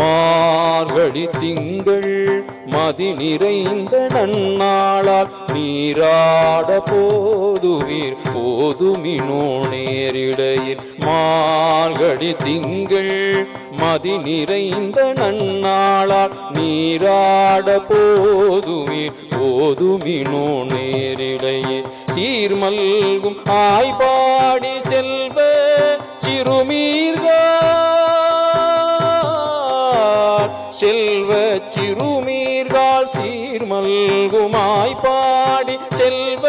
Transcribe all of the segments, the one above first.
மார்கழி திங்கள் மதி நிறைந்த நன்னாளால் நீராட போதுவீர். போதுமினோ நேரிடையில் மார்கழி திங்கள் மதி நிறைந்த நன்னாளால் நீராட போதுவீர். போதுமினோ நேரிடையே சீர்மல்கும் ஆய்பாடி செல்வ சிறுமீர்கள் செல்வ சிறுமீர்கால் சீர்மல்குமாய் பாடி செல்வ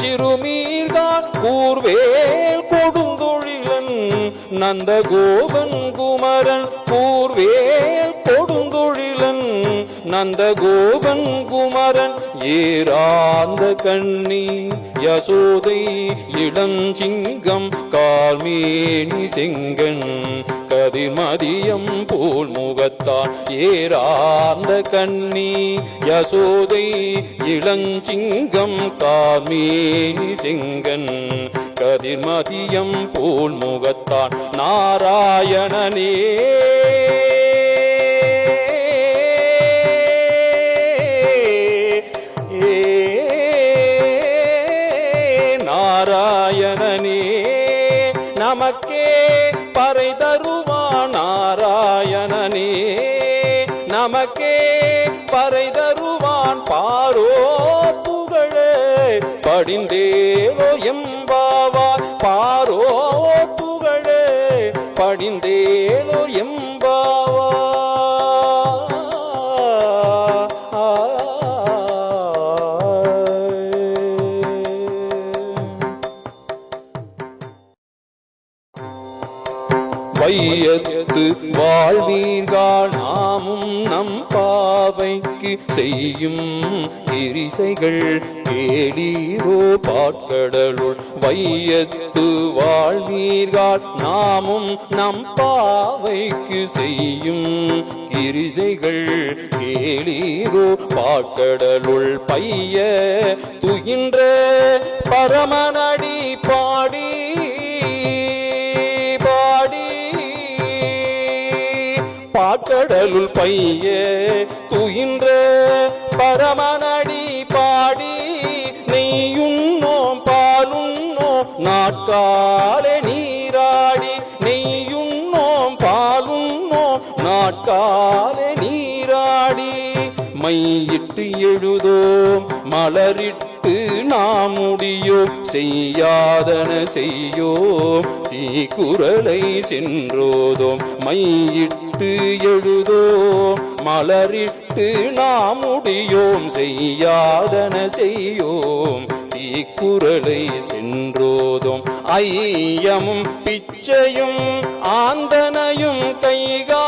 சிறுமீர்கால் கூர்வேல் கொடுந்தொழிலன் நந்த கோபன் குமரன் கூர்வேல் கொடுந்தொழிலன் நந்த கோபன் குமரன் ஏராந்த கண்ணி யசோதை இளஞ்சிங்கம் கால்மேனி செங்கன் கதிர்மதியம் போல் முகத்தான் ஏறார்ந்த கண்ணி யசோதை இளஞ்சிங்கம் காமேனி செங்கன். கதிர்மதியம் போல் முகத்தான் நாராயணனே வையத்து வாழ்வீர்கள். நாமும் நம் பாவைக்கு செய்யும் எரிசைகள் கேளீரோ பாட்கடலுள் வையத்து வாழ்வீர்கள். நாமும் நம் பாவைக்கு செய்யும் கிரிசைகள் கேளீரோ பாட்கடலுள் பைய துயின்ற பரமனடி பாக்கடலுள் பையே துயின்ற பரமனடி பாடி நெய்யுண்ணோம் பாலுண்ணோம் நாட்காலே நீராடி நெய்யுண்ணோம் பாலுண்ணோம் நாட்காலே நீராடி மையிட்டு எழுதோம் மலரிட்டு நாம் முடியோம் செய்யாதன செய்யோ? தீ குரலை சென்றோதோம் மையிட்டு எழுதோ? மலரிட்டு நாம் முடியோம்? செய்யாதன செய்யோம்? தீக்குறளை சென்றோதோம் ஐயமும் பிச்சையும் ஆந்தனையும் கைகா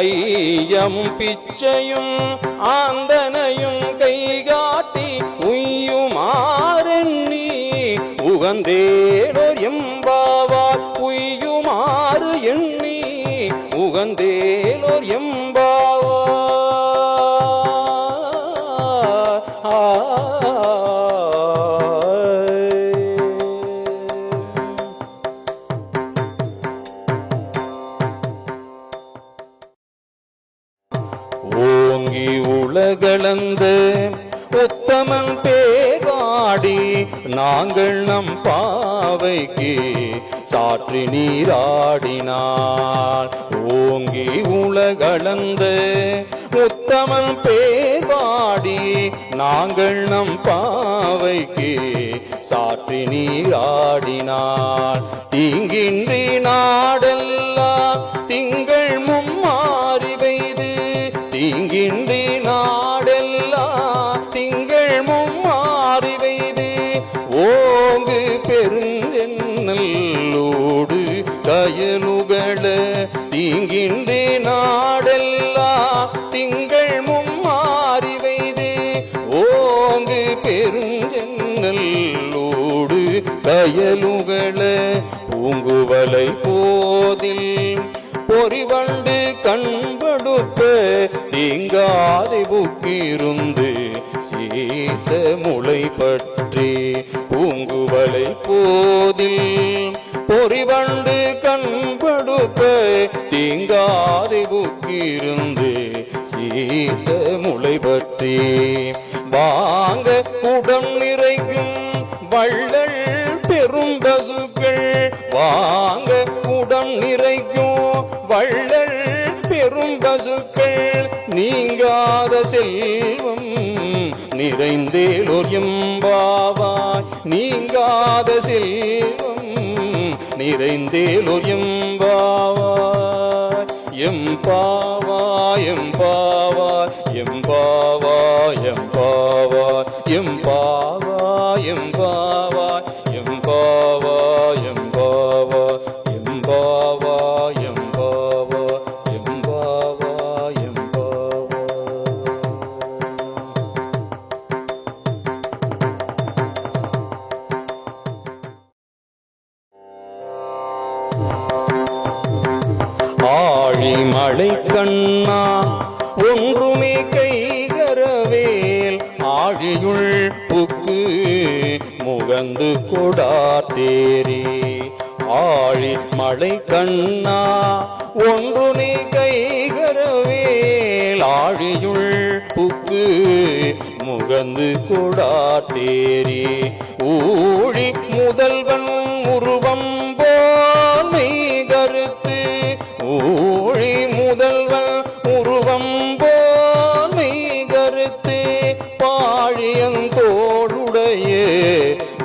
ஐயம் பிச்சையும் ஆந்தனையும் கைகாட்டி உய்யுமாறெண்ணி உகந்தேடோர் எம்பாவார் உய்யுமாறு எண்ணி. உகந்தே ஓங்கி உலகளந்த உத்தமன் பேகாடி நாங்கள் நம் பாவைக்கு சாற்றி நீராடினாள் ஓங்கி உலகளந்த உத்தமன் பேபாடி நாங்கள் நம் பாவைக்கு சாற்றி நீராடினாள் தீங்கின்றி நாடெல்லாம் ஓங்கு பெருந்தென்னல்லோடு கயலுகள தீங்கின்றி நாடெல்லா திங்கள் மும்மாறி வைதே. ஓங்கு பெருந்தென்னல்லோடு கயலுகள பூங்குவலை போதில் பொறிவண்டு கண்படுப்ப தீங்காதி புக்கிருந்து சீத்த முளைப்பட்ட போதில் பொறிவண்டு கண்படுப்ப தீங்காதி புக்கிருந்து சீர்த்த முளை பற்றி. வாங்க குடம் நிறைக்கும் வள்ளல் பெரும் பசுக்கள். வாங்க குடம் நிறைக்கும் வள்ளல் பெரும் பசுக்கள். நீங்காத செல்வம் நிறைந்தேலோர் எம்பாவாய். நீங்காத செல்வம் நிறைந்தேலோர் எம்பாவாய். எம்பாவாய் எம்பாவாய் எம்பாவாய் எம்பாவாய் எம்பா ஆழியுள் புக்கு முகந்து கொடாத்தேரி ஊழி முதல்வன் உருவம் போமை கருத்து ஊழி முதல்வன் உருவம் போமை கருத்து பாழியங்கோளுடைய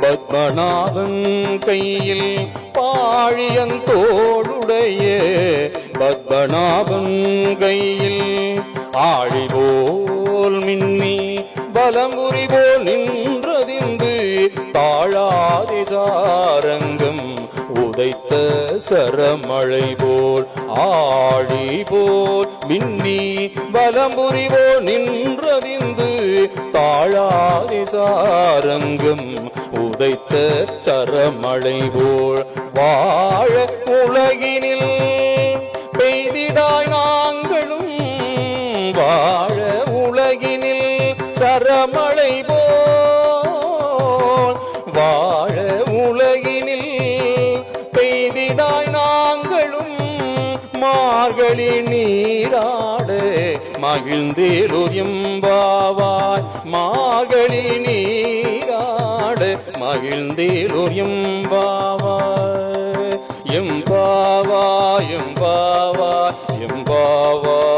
பத்மநாதன் கையில் பாழியங்கோளுடைய பத்மநாபன் கையில் ஆழி போல் மின்னி பலமுறி போல் நின்றதிந்து தாழாதி சாரங்கம் உதைத்த சரமழை போல் ஆழி போல் மின்னி பலமுறி போல் நின்றதிந்து தாழாதி சாரங்கம் உதைத்த சரமழை போல் வாழ உலகினில் மகிழ்ந்தேலுயம்பாவாய் மாகளி நீராடு மகிழ்ந்தேலுயம்பாவாய் எம்பாவாய் எம்பாவாய் எம்பாவாய்.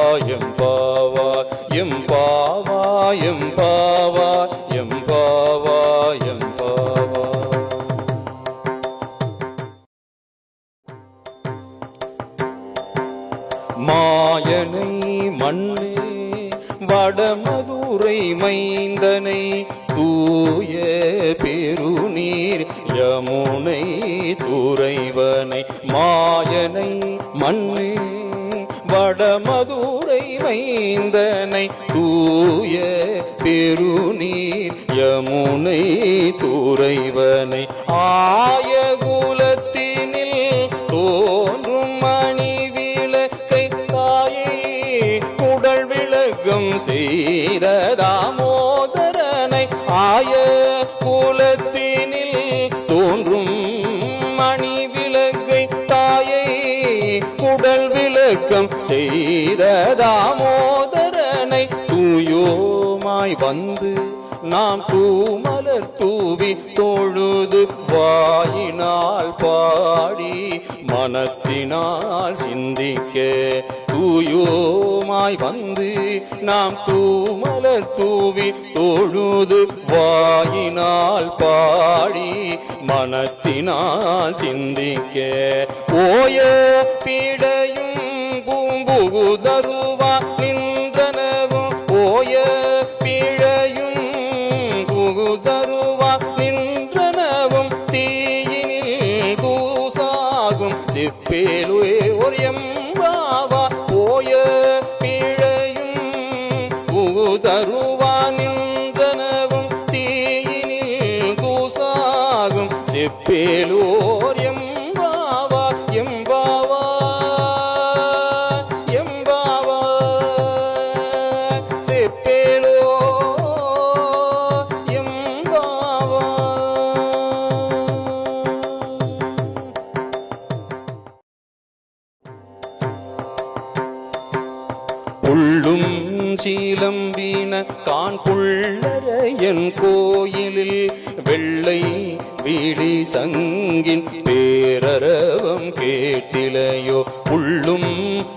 வடமதுரை மைந்தனை தூய பெருநீர் யமுனை துறைவனை மாயனை மண்ணே. வடமதுரை மைந்தனை தூய பெருநீர் யமுனை துறைவனை ஆயகுல நாம் பூமலர் தூவி தொழுது வாயினால் பாடி மனத்தினால் சிந்திக்க தூயோமாய் வந்து நாம் தூமலர் தூவி தொழுது வாயினால் பாடி மனத்தினால் சிந்திக்க. ஓய பீடையும் பூம்புகுதருவா விழி சங்கின் பேரரவம் கேட்டிலையோ உள்ளும்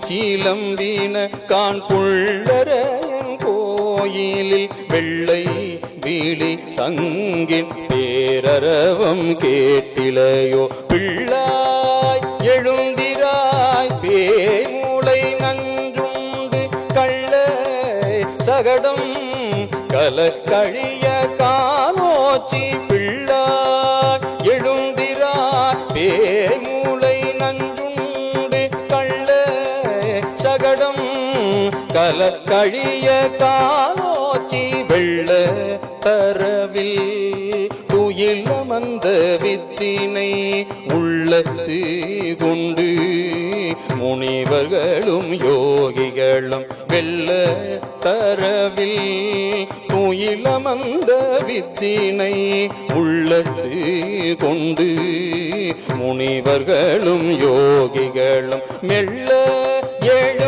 சீலம்பின கான் புள்ளரையன் கோயிலில் வெள்ளை விழி சங்கின் பேரரவம் கேட்டிலையோ பிள்ளாய் எழுந்திராய் பேமுளை நஞ்சுண்டு கள்ள சகடம் கல கழிய கல கழிய காலோச்சி வெள்ள தரவில் குயில் அமர்ந்த வித்தினை உள்ளத்து கொண்டு முனிவர்களும் யோகிகளும் வெள்ள தரவில் துயிலமந்த வித்தினை உள்ளத்து கொண்டு முனிவர்களும் யோகிகளும் மெல்ல எழுந்து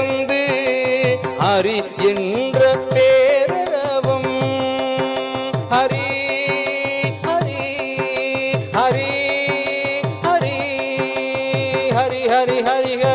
ஹரி என்ற பேரவும் ஹரி ஹரி ஹரி ஹரி ஹரி ஹரி ஹரி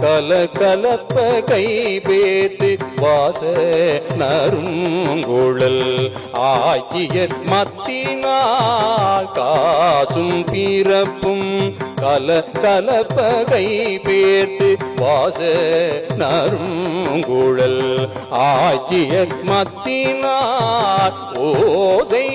கல கலப்ப கை பேத்து வாச நருங்குழல் ஆட்சியர் மத்தினால் காசும் பிறப்பும் கல கலப்ப கை பேர்த்து வாச நருங்குழல் ஆட்சியர் மத்தினால் ஓசை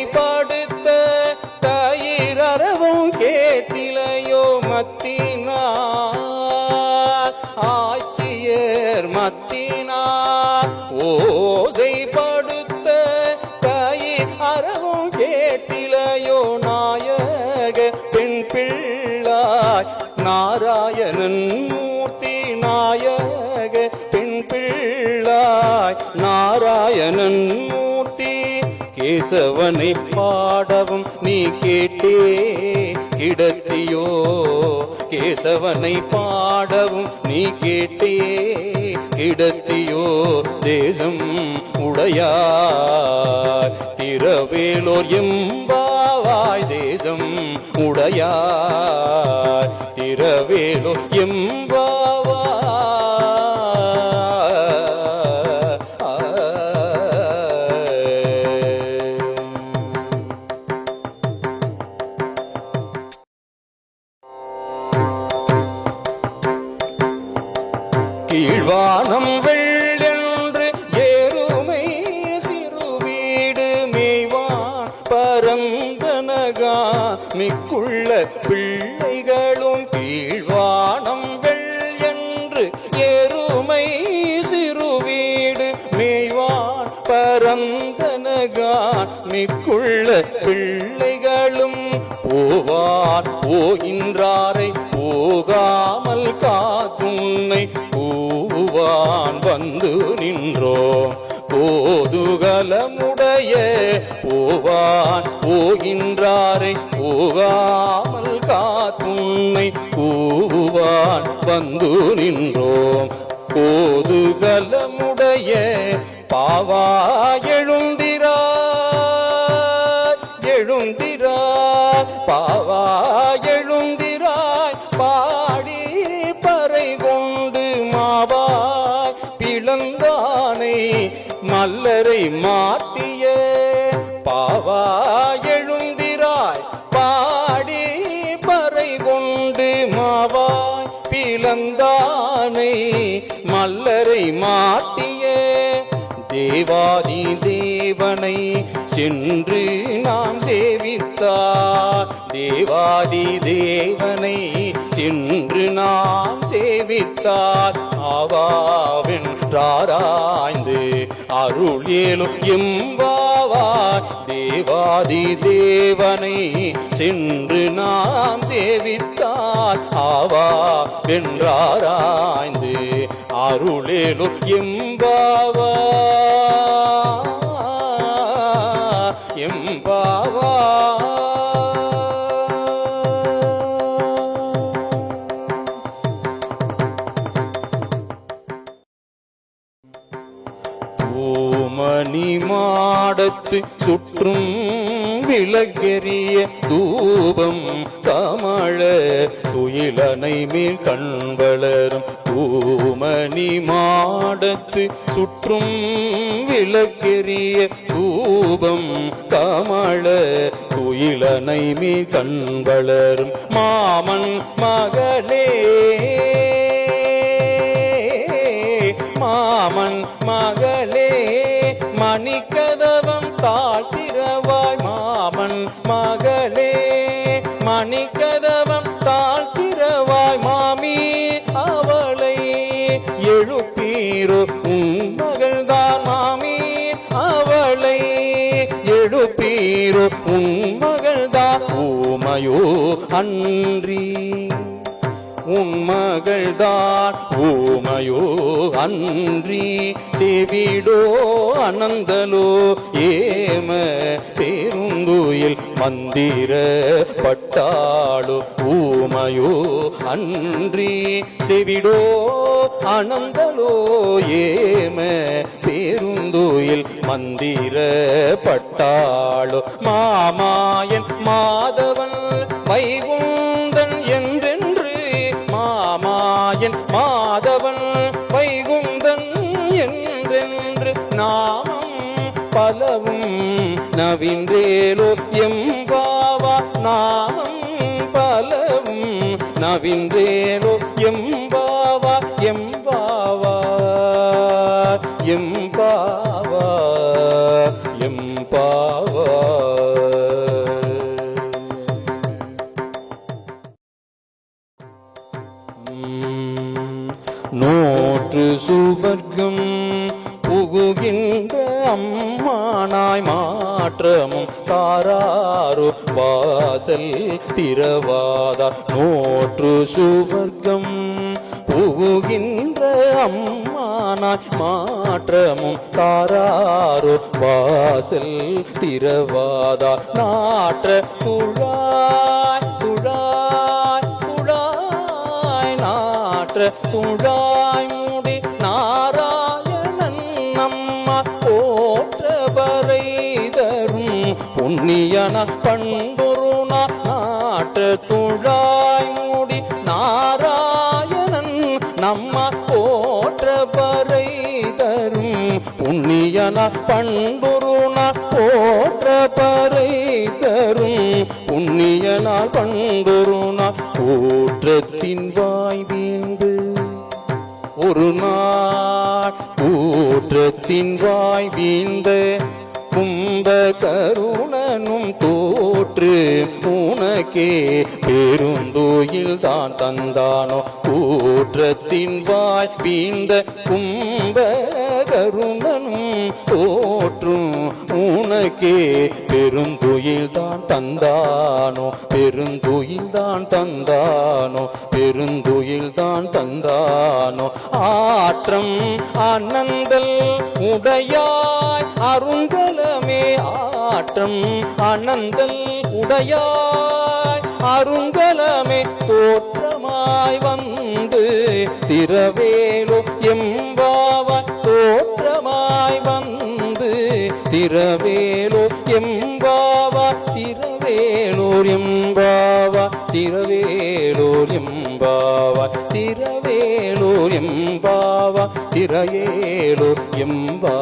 இசவனை பாடவும் நீ கேட்டே. கிடத்தியோ கேசவனை பாடவும் நீ கேட்டே. கிடத்தியோ தேசம் உடையார். திரவேலோர் எம்பாவாய் தேசம் உடையார். திரவேலோர் எம்பா போவார் போகின்றாரை போகாமல் காத்துன்னை பூவான் வந்து நின்றோ. போதுகலமுடைய போவான். போகின்றாரை போகாமல் காத்துன்னை கூவான் வந்து நின்றோம். போதுகலமுடைய பாவா மல்லரை மாட்டிய பாவா எழுந்திராய் பாடி பறை கொண்டு மாவாய் பிளந்தானை மல்லரை மாட்டிய தேவாதி தேவனை சென்று நாம் சேவித்தார். தேவாதி தேவனை சென்று நாம் சேவித்தார் ஆவாவென்றாராய்ந்து அருள் ஏலும் எம்பாவார் தேவாதி தேவனை சென்று நாம் சேவித்தார். ஆவா வென்றாராய்ந்து அருளேலும் எம்பாவா சுற்றும் விளக்கெரிய தூபம் கமழ துயிலனை மேல் கண் வளரும் பூமணி மாடத்து சுற்றும் விளக்கெரிய தூபம் கமழ துயிலனை மேல் கண் வளரும் மாமன் மகளே. அன்றி. உன் மகள்தான் ஊமையோ அன்றி. செவிடோ அனந்தலோ ஏம. பேருந்துயில் மந்திர பட்டாளோ ஊமையோ அன்றி. செவிடோ அனந்தலோ ஏம. பேருந்துயில் மந்திர பட்டாளோ மாமாயன் மாதவன் நவின்றேலோ எம்பாவா நாமம் பலவும் நவின்றேலோ எம்பாவா எம்பாவா எம்பாவா. மாற்றமும் தாராறு வாசல் திரவாதார் நோற்று சுவர்க்கம் புகுகின்ற அம்மானாய் மாற்றமும் தாராறு வாசல் திரவாதார் நாற்ற குழாய் குழாய் குழாய் நாற்ற துழாய். புண்ணியன பண்பொருணா நாட்டு துழாய் மூடி நாராயணன் நம்ம போற்ற பறை தரும். புண்ணியன பண்பொருணா போற்ற பறை தரும். புண்ணியனால் பண்பொருணா போற்றத்தின் வாய் வீண்டு ஒரு நாள் கூற்றத்தின் வாய் வீழ்ந்த. கும்ப கருண கருணனும் தோற்று உனக்கே பெருந்தோயில் தான் தந்தானோ? கூற்றத்தின் வாய் வீழ்ந்த கும்ப கருணனும் தோற்றும் உனக்கே பெருந்துயில் தான் தந்தானோ? பெருந்துயில் தான் தந்தானோ? பெருந்துயில் தான் தந்தானோ? ஆற்றம் அனந்தல் உடையாய் அருங்கலமே ஆ நாட்டம் அனந்தல் உடையாய் அருங்கலமே தோற்றமாய் வந்து திரவேலு எம்பாவாய் தோற்றமாய் வந்து திரவேலு எம்பாவாய் திரவேலூர் எம்பாவா திரவேலூர் எம்பாவா திரவேலூர் எம்பாவா திரையேலூர் எம்பா